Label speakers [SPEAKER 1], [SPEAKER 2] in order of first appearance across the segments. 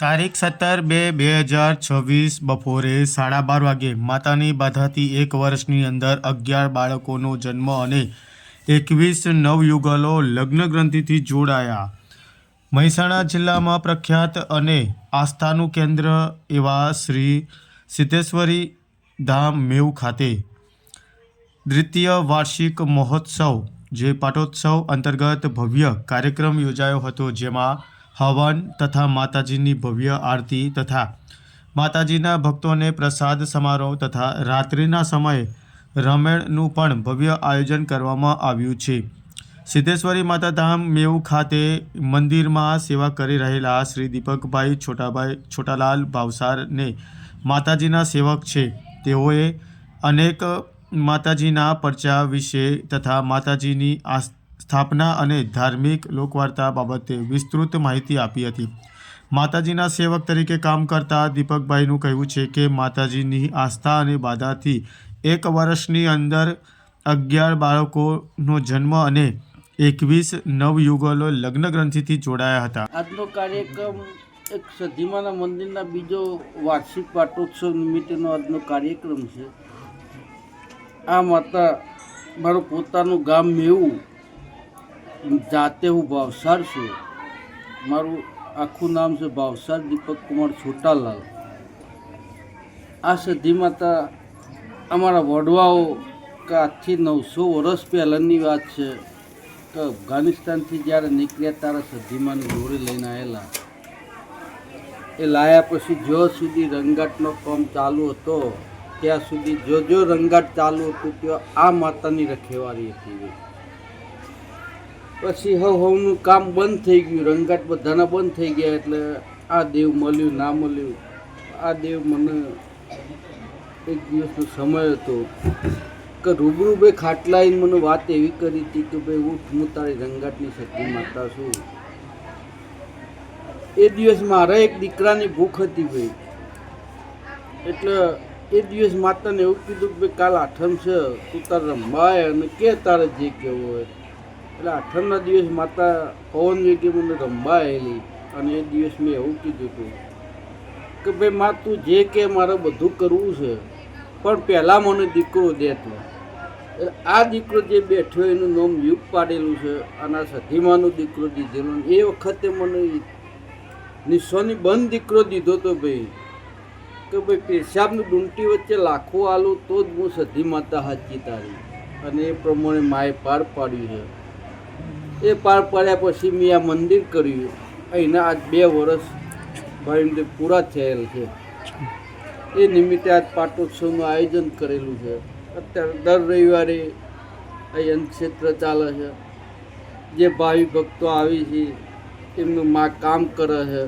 [SPEAKER 1] તારીખ સત્તર બે બે હજાર છવ્વીસ બપોરે સાડા બાર વાગે માતાની બાધાથી એક વર્ષની અંદર અગિયાર બાળકોનો જન્મ અને એકવીસ નવયુગલો લગ્ન ગ્રંથિથી જોડાયા. મહેસાણા જિલ્લામાં પ્રખ્યાત અને આસ્થાનું કેન્દ્ર એવા શ્રી સિદ્ધેશ્વરી ધામ મેવ ખાતે દ્વિતીય વાર્ષિક મહોત્સવ, જે પાટોત્સવ અંતર્ગત ભવ્ય કાર્યક્રમ યોજાયો હતો, જેમાં હવન તથા માતાજીની ભવ્ય આરતી તથા માતાજીના ભક્તોને પ્રસાદ સમારોહ તથા રાત્રિના સમયે રમેણનું પણ ભવ્ય આયોજન કરવામાં આવ્યું છે. સિદ્ધેશ્વરી માતાધામ મેવું ખાતે મંદિરમાં સેવા કરી રહેલા શ્રી દીપકભાઈ છોટાભાઈ છોટાલાલ ભાવસારને માતાજીના સેવક છે. તેઓએ અનેક માતાજીના પરચા વિશે તથા માતાજીની આ સ્થાપના અને ધાર્મિક લોકવાર્તા બાબતે વિસ્તૃત માહિતી આપી હતી. માતાજીના સેવક તરીકે કામ કરતા દીપકભાઈનું કહેવું છે કે માતાજીની આસ્થા અને બાધાથી એક વર્ષની અંદર અગિયાર બાળકોનો જન્મ અને એકવીસ નવયુગલો લગ્ન ગ્રંથિથી જોડાયા હતા.
[SPEAKER 2] આજનો કાર્યક્રમ એક સધીમાના મંદિરના બીજો વાર્ષિક પાટોત્સવ નિમિત્તેનો આજનો કાર્યક્રમ છે. આ માતા મારું પોતાનું ગામ મેવું જાતે હું ભાવસાર છું. મારું આખું નામ છે ભાવસાર દીપક કુમાર છોટાલાલ. આ સધી માતા અમારા વડવાઓ કે આજથી નવસો વર્ષ પહેલાંની વાત છે કે અફઘાનિસ્તાનથી જ્યારે નીકળ્યા ત્યારે સધીમાની દોરી લઈને આવેલા એ લાયા પછી જો સુધી રંગાટનો કામ ચાલુ હતો, ત્યાં સુધી જો જો રંગાટ ચાલુ હતું, ત્યાં આ માતાની રખેવાળી હતી. પછી હવ હવનું કામ બંધ થઈ ગયું. રંગાટ બધાના બંધ થઈ ગયા એટલે આ દેવ મળ્યું, ના મળ્યું. આ દેવ મને એક દિવસનો સમય હતો કે રૂબરૂ ભાઈ ખાટલાઈને મને વાત એવી કરી હતી કે ભાઈ ઉઠ, હું તારી રંગાટની શક્તિ માતા છું. એ દિવસ મારા એક દીકરાની ભૂખ હતી ભાઈ. એટલે એ દિવસ માતાને એવું કીધું કે ભાઈ કાલ આઠમ છે, તું તારે રમવાય અને કે તારે જે કહેવું હોય. એટલે આઠમના દિવસ માતા પવન વેગે મને રમવા અને એ દિવસ મેં એવું કીધું હતું કે ભાઈ, માં, તું જે કે મારે બધું કરવું છે, પણ પહેલાં મને દીકરો દે તું. એટલે આ દીકરો જે બેઠો એનું નામ યુગ પાડેલું છે અને આ સધીમાનો દીકરો દીધેલો એ વખતે મને નિશ્વની બંધ દીકરો દીધો તો ભાઈ કે ભાઈ, પેશાબની ડુંટી વચ્ચે લાખો આલું તો જ હું સધી માતા હાચી તારી. અને એ પ્રમાણે માએ પાર પાડ્યું છે. એ પાર પાડ્યા પછી મેં આ મંદિર કર્યું. અહીંના આજ બે વર્ષ ભાઈ પૂરા થયેલ છે. એ નિમિત્તે આજ પાટોત્સવનું આયોજન કરેલું છે. અત્યારે દર રવિવારે અહીં ક્ષેત્ર ચાલે છે. જે ભાવિ ભક્તો આવી છે, એમનું માં કામ કરે છે.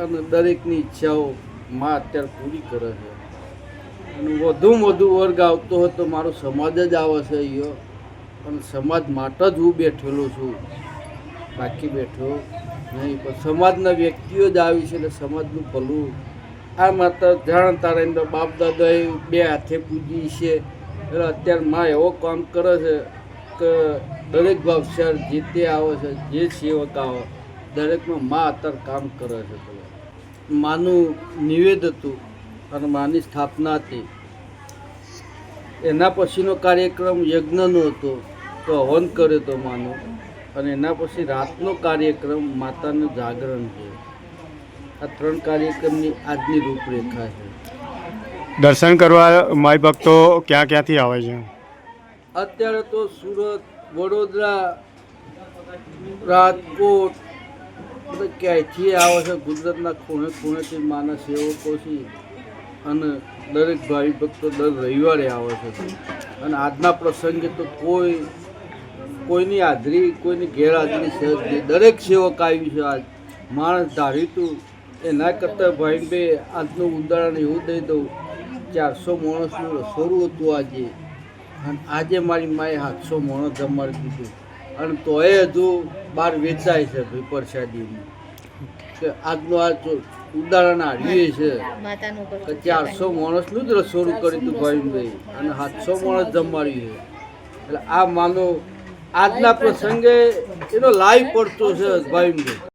[SPEAKER 2] અને દરેકની ઈચ્છાઓ માં અત્યારે પૂરી કરે છે. અને વધુમાં વધુ વર્ગ આવતો હોય તો મારો સમાજ જ આવે છે અહીંયા. અને સમાજ માટે જ હું બેઠેલો છું. બાકી બેઠો નહીં, પણ સમાજના વ્યક્તિઓ જ આવી છે એટલે સમાજનું ભલું. આ માતા જાણ તારેન્દ્ર બાપ દાદાએ બે હાથે પૂજી છે. એટલે અત્યારે માં એવો કામ કરે છે કે દરેક ભાવશાર જે તે આવે છે, જે સેવક આવે, દરેકમાં માં અત્યારે કામ કરે છે. માનું નિવેદ હતું અને માની સ્થાપના હતી. એના પછીનો કાર્યક્રમ યજ્ઞનો હતો તો હવન કર્યો હતો માનો. અને એના પછી રાતનો કાર્યક્રમ માતાનું જાગરણ છે આ ત્રણ કાર્યક્રમની આજની રૂપરેખા છે.
[SPEAKER 1] દર્શન કરવા માય ભક્તો ક્યાં ક્યાંથી આવે છે?
[SPEAKER 2] અત્યારે તો સુરત વડોદરા રાજકોટ બધા ક્યાંયથી આવે છે? ગુજરાતના ખૂણે ખૂણેથી માના સેવકો છે. અને દરેક ભાવિ ભક્તો દર રવિવારે આવે છે. અને આજના પ્રસંગે તો કોઈ, કોઈની હાજરી, કોઈની ગેરહાજરી છે દરેક સેવક આવ્યું છે આજ. માણસ ધાર્યું એના કરતાં ભાઈ આજનું ઉદાહરણ એવું દઈ દઉં, ચારસો માણસનું રસોડું હતું આજે. અને આજે મારી માએ સાતસો માણસ જમાડી દીધું. અને તોય હજુ બહાર વેચાય છે ભાઈ પ્રસાદીનું આજનું આ ઉદાહરણ આવ્યું છે.
[SPEAKER 3] માતાનું
[SPEAKER 2] કે ચારસો માણસનું જ રસોડું કર્યું હતું ભાઈ. અને સાતસો માણસ જમાડ્યું છે એટલે આ માનો આજના પ્રસંગે. એનો લાઈવ પડતો છે ભાઈ.